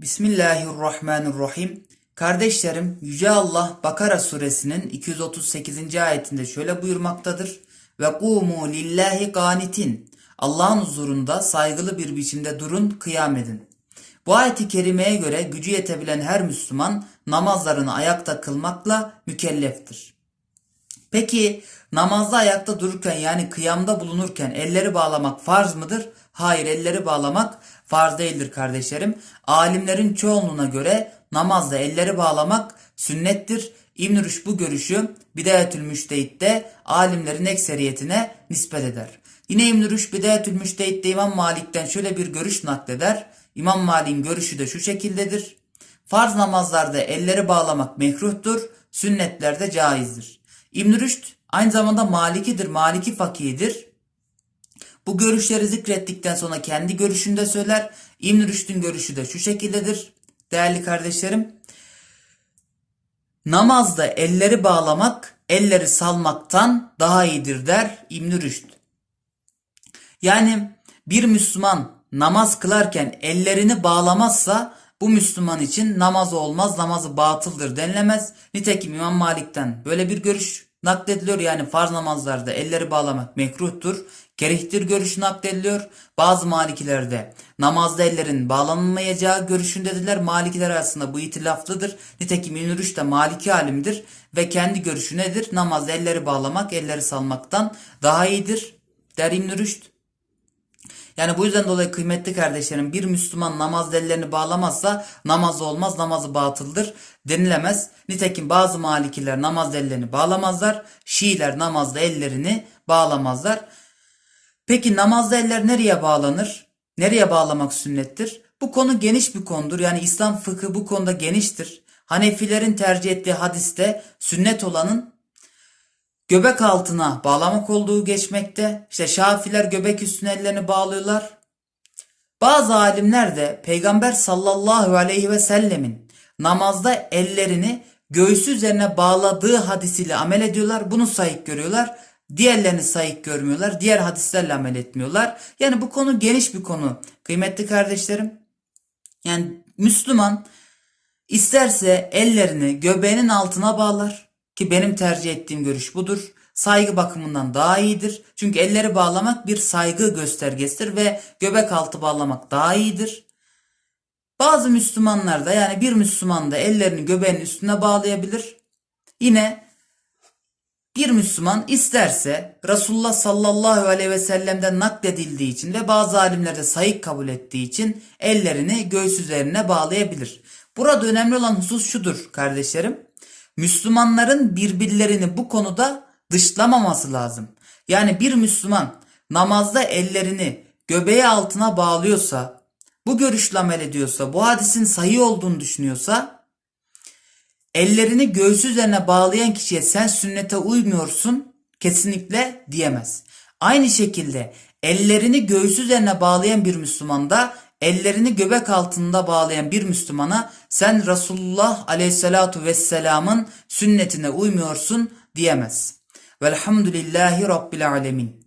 Bismillahirrahmanirrahim. Kardeşlerim, Yüce Allah Bakara suresinin 238. ayetinde şöyle buyurmaktadır. Ve kumu lillahi ganitin. Allah'ın huzurunda saygılı bir biçimde durun, kıyam edin. Bu ayeti kerimeye göre gücü yetebilen her Müslüman namazlarını ayakta kılmakla mükelleftir. Peki namazda ayakta dururken yani kıyamda bulunurken elleri bağlamak farz mıdır? Hayır elleri bağlamak farz değildir kardeşlerim. Alimlerin çoğunluğuna göre namazda elleri bağlamak sünnettir. İbn Rüşd bu görüşü Bidayetül Müştehit'te alimlerin ekseriyetine nispet eder. Yine İbn Rüşd Bidayetül Müştehit'te İmam Malik'ten şöyle bir görüş nakleder. İmam Malik'in görüşü de şu şekildedir. Farz namazlarda elleri bağlamak mekruhtur, sünnetlerde caizdir. İbn Rüşd aynı zamanda Malikidir, Maliki fakihidir. Bu görüşleri zikrettikten sonra kendi görüşünde söyler. İbn Rüşd'ün görüşü de şu şekildedir. Değerli kardeşlerim, namazda elleri bağlamak, elleri salmaktan daha iyidir der İbn Rüşd. Yani bir Müslüman namaz kılarken ellerini bağlamazsa bu Müslüman için namaz olmaz, namazı batıldır denilemez. Nitekim İmam Malik'ten böyle bir görüş naklediliyor. Yani farz namazlarda elleri bağlamak mekruhtur, kerihtir görüşü naklediliyor. Bazı Malikilerde namazda ellerin bağlanmayacağı görüşündedirler. Malikiler arasında bu itilaflıdır. Nitekim İbn Rüşd de Maliki alimdir ve kendi görüşü nedir? Namazda elleri bağlamak, elleri salmaktan daha iyidir der İbn Rüşd. Yani bu yüzden dolayı kıymetli kardeşlerim bir Müslüman namaz ellerini bağlamazsa namaz olmaz, namazı batıldır denilemez. Nitekim bazı malikiler namaz ellerini bağlamazlar. Şiiler namazda ellerini bağlamazlar. Peki namazda eller nereye bağlanır? Nereye bağlamak sünnettir? Bu konu geniş bir konudur. Yani İslam fıkı bu konuda geniştir. Hanefilerin tercih ettiği hadiste sünnet olanın göbek altına bağlamak olduğu geçmekte. İşte Şafiler göbek üstüne ellerini bağlıyorlar. Bazı alimler de Peygamber sallallahu aleyhi ve sellemin namazda ellerini göğsü üzerine bağladığı hadisiyle amel ediyorlar. Bunu sayık görüyorlar. Diğerlerini sayık görmüyorlar. Diğer hadislerle amel etmiyorlar. Yani bu konu geniş bir konu. Kıymetli kardeşlerim. Yani Müslüman isterse ellerini göbeğinin altına bağlar. Ki benim tercih ettiğim görüş budur. Saygı bakımından daha iyidir. Çünkü elleri bağlamak bir saygı göstergesidir ve göbek altı bağlamak daha iyidir. Bazı Müslümanlar da yani bir Müslüman da ellerini göbeğin üstüne bağlayabilir. Yine bir Müslüman isterse Resulullah sallallahu aleyhi ve sellem'den nakledildiği için ve bazı alimler de sayık kabul ettiği için ellerini göğüs üzerine bağlayabilir. Burada önemli olan husus şudur kardeşlerim. Müslümanların birbirlerini bu konuda dışlamaması lazım. Yani bir Müslüman namazda ellerini göbeği altına bağlıyorsa, bu görüşle amel ediyorsa, bu hadisin sahih olduğunu düşünüyorsa, ellerini göğsü üzerine bağlayan kişiye sen sünnete uymuyorsun kesinlikle diyemez. Aynı şekilde ellerini göğsü üzerine bağlayan bir Müslüman da ellerini göbek altında bağlayan bir Müslümana sen Resulullah aleyhissalatu vesselamın sünnetine uymuyorsun diyemez. Velhamdülillahi Rabbil alemin.